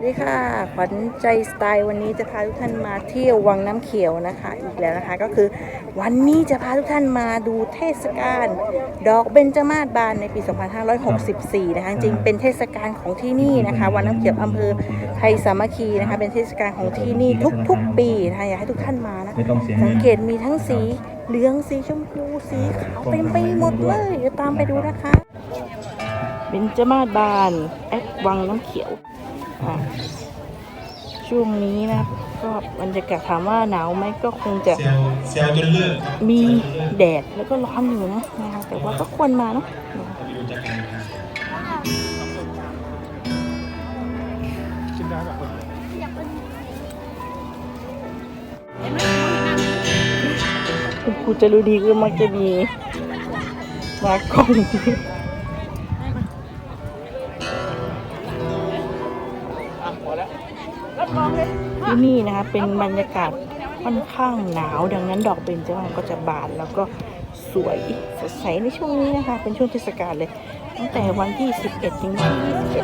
สวัสดีค่ะขวัญใจสไตล์วันนี้จะพาทุกท่านมาเที่ยววังน้ำเขียวนะคะอีกแล้วนะคะก็คือวันนี้จะพาทุกท่านมาดูเทศกาลดอกเบญจมาศบานในปี 2564 นะคะจริงๆเป็นเทศกาลของที่นี่นะคะวังน้ำเขียวอำเภอไทยสามัคคีนะคะเป็นเทศกาลของที่นี่ทุกๆ ปีนะคะอยากให้ทุกท่านมานะไม่ต้องเสียสัเงิงนเกตมีทั้งสีเหลืองสีชมพูสีขาวเต็มไปหมดเลยเดี๋ยวตามไปดูนะคะเบญจมาศบานแอดวังน้ำเขียวอะ ช่วงนี้นะก็บรรยากาศถามว่าหนาวไหมก็คงจะเซลล์เซลล์จนเลือกครับมีแดดแล้วก็ร้อนอยู่นะนะคะแต่ว่าก็ควรมาเนาะไปดูจากการงานคุณครูจะรู้ดีก็มักจะมีมากล้อง ที่นี่นะคะเป็นบรรยากาศค่อนข้างหนาว ดังนั้นดอกเบญจมาศก็จะบานแล้วก็สวยสดใสในช่วงนี้นะคะ เป็นช่วงเทศกาลเลย ตั้งแต่วันที่ 11 ถึงวันที่21เ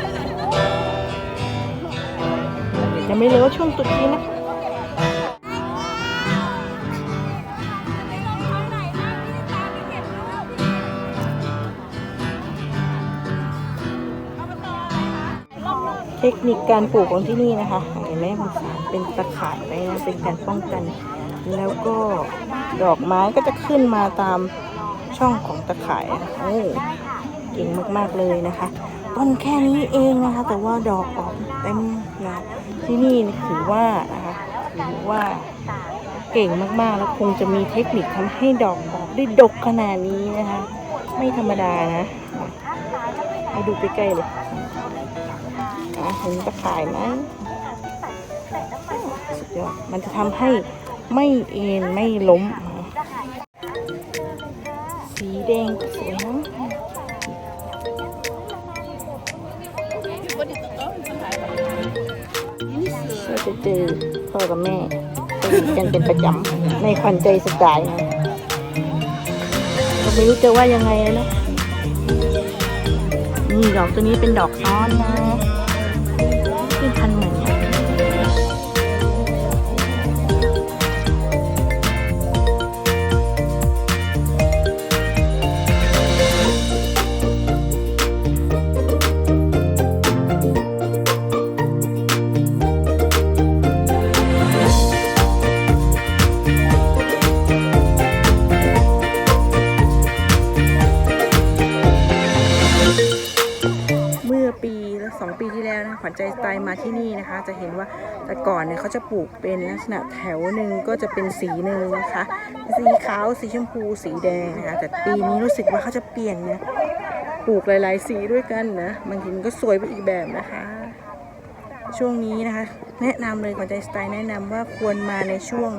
ดี๋ยวจะไม่เลยว่าช่วงตรุษจีนนะคะเทคนิคการปลูกของที่นี่นะคะ เห็นไหมมันเป็นตะข่ายไว้นะเป็นการป้องกัน แล้วก็ดอกไม้ก็จะขึ้นมาตามช่องของตะข่ายนะคะโอ้เก่งมากๆเลยนะคะ ต้นแค่นี้เองนะคะ แต่ว่าดอกออกเต็มนะที่นี่ถือว่านะคะถือว่าเก่งมากๆ แล้วคงจะมีเทคนิคทำให้ดอกออกได้ดกขนาดนี้นะคะ ไม่ธรรมดานะมาดูใกล้ๆเลยอะเห็นตะข่ายไหม ยอดมันจะทำให้ไม่เอ็นไม่ล้ม สีแดงก็สวยนะก็จะเจอพ่อกับแม่ตีกันเป็นประจำในควันใจสไตล์นะก็ไม่รู้จะว่ายังไงแล้วเนอะนี่ดอกตัวนี้เป็นดอกซ้อนนะ ขวัญใจสไตล์มาที่นี่นะคะ จะเห็นว่าแต่ก่อนเนี่ยเขาจะปลูกเป็นลักษณะแถวหนึ่งก็จะเป็นสีหนึ่งนะคะ สีขาวสีชมพูสีแดงนะคะ แต่ปีนี้รู้สึกว่าเขาจะเปลี่ยนนะปลูกหลายๆ สีด้วยกันนะบางทีมันก็สวยไปอีกแบบนะคะ ช่วงนี้นะคะ แนะนำเลยขวัญใจสไตล์แนะนำว่าควรมาในช่วง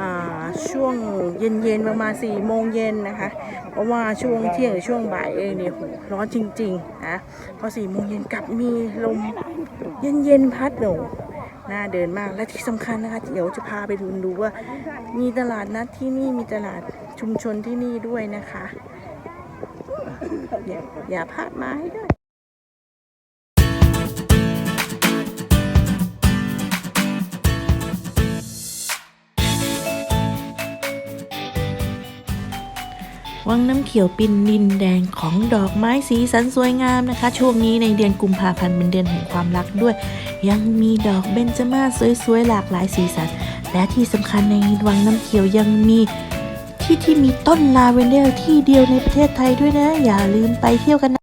อ่าช่วงเย็นๆประมาณ4ี่โมงเย็นนะคะ เพราะว่าช่วงเที่ยงหรือช่วงบ่ายเองเนี่ยโหร้อนจริงๆนะพอสี่โมงเย็นกลับมีลม เย็นๆพัดหนูน่าเดินมากและที่สำคัญนะคะเดี๋ยวจะพาไปดูดูว่า มีตลาดนัดที่นี่มีตลาดชุมชนที่นี่ด้วยนะคะ อย่าอย่าพลาดมาให้ด้ วังน้ำเขียวปินดินแดงของดอกไม้สีสันสวยงามนะคะ ช่วงนี้ในเดือนกุมภาพันธ์เป็นเดือนแห่งความรักด้วย ยังมีดอกเบญจมาศสวยๆหลากหลายสีสัน และที่สำคัญในวังน้ำเขียวยังมีที่ที่มีต้นลาเวนเดอร์ที่เดียวในประเทศไทยด้วยนะ อย่าลืมไปเที่ยวกันนะ